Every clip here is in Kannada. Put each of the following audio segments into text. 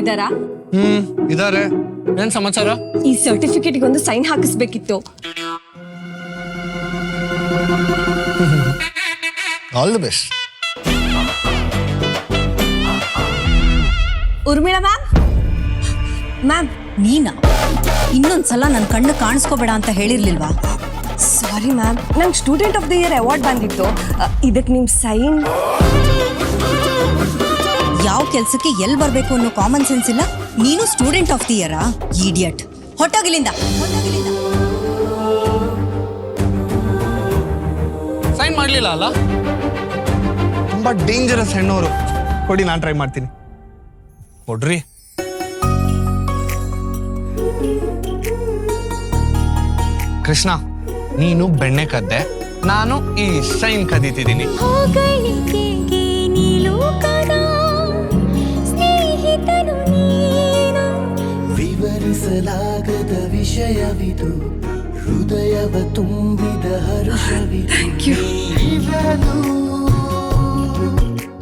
ಇದ್ದಾರಾ ಹ್ಮ್ ಇದಾರೆ. ಏನ್ ಸಮಾಚಾರ? ಈ ಸರ್ಟಿಫಿಕೇಟ್ಗೆ ಒಂದು sign ಹಾಕಿಸ್ಬೇಕಿತ್ತು. All the best Urmila ma'am? Ma'am ನೀನಾ? ಇನ್ನೊಂದ್ಸಲ ನನ್ನ ಕಣ್ಣು ಕಾಣಿಸ್ಕೋಬೇಡ ಅಂತ ಹೇಳಿರ್ಲಿಲ್ವಾ? ಸಾರಿ ಮ್ಯಾಮ್ ನಂಗೆ student of the year award ಬಂದಿತ್ತು. ಇದಕ್ಕೆ ನಿಮ್ಮ ಸೈನ್? ಕೆಲ್ಸಕ್ಕೆ ಎಲ್ಲಿ ಬರ್ಬೇಕು ಅನ್ನೋ ಕಾಮನ್ ಸೆನ್ಸ್ ಇಲ್ಲ? ನೀನು ಸ್ಟೂಡೆಂಟ್ ಆಫ್ ದಿ ಇಯರಾ ಇಡಿಯಟ್ ಹೊಟ್ಟೋಗಿಲಿಂದ ಹೊಟ್ಟೋಗಿಲಿಂದ ಸೈನ್ ಮಾಡ್ಲಿಲ್ಲ ಅಲ್ಲ? ತುಂಬಾ ಡೇಂಜರಸ್ ಹೆಣ್ಣವರು ಕೊಡಿ ನಾನು ಟ್ರೈ ಮಾಡ್ತೀನಿ. ಕೊಡ್ರಿ. ಕೃಷ್ಣ ನೀನು ಬೆಣ್ಣೆ ಕದ್ದೆ. ನಾನು ಈ ಸೈನ್ ಕದೀತಿದ್ದೀನಿ. ವಿವರಿಸಲಾಗದ ವಿಷಯವಿದು ಹೃದಯವ ತುಂಬಿದ ಹರುಷವಿದು.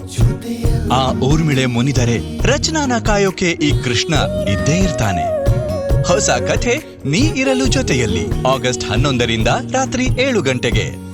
ಜೊತೆಯ ಆ ಊರ್ಮಿಳೆ ಮುನಿದರೆ ರಚನಾನ ಕಾಯೋಕೆ ಈ ಕೃಷ್ಣ ಇದ್ದೇ ಇರ್ತಾನೆ. ಹೊಸ ಕಥೆ ನೀ ಇರಲು ಜೊತೆಯಲ್ಲಿ ಆಗಸ್ಟ್ ಹನ್ನೊಂದರಿಂದ ರಾತ್ರಿ ಏಳು ಗಂಟೆಗೆ.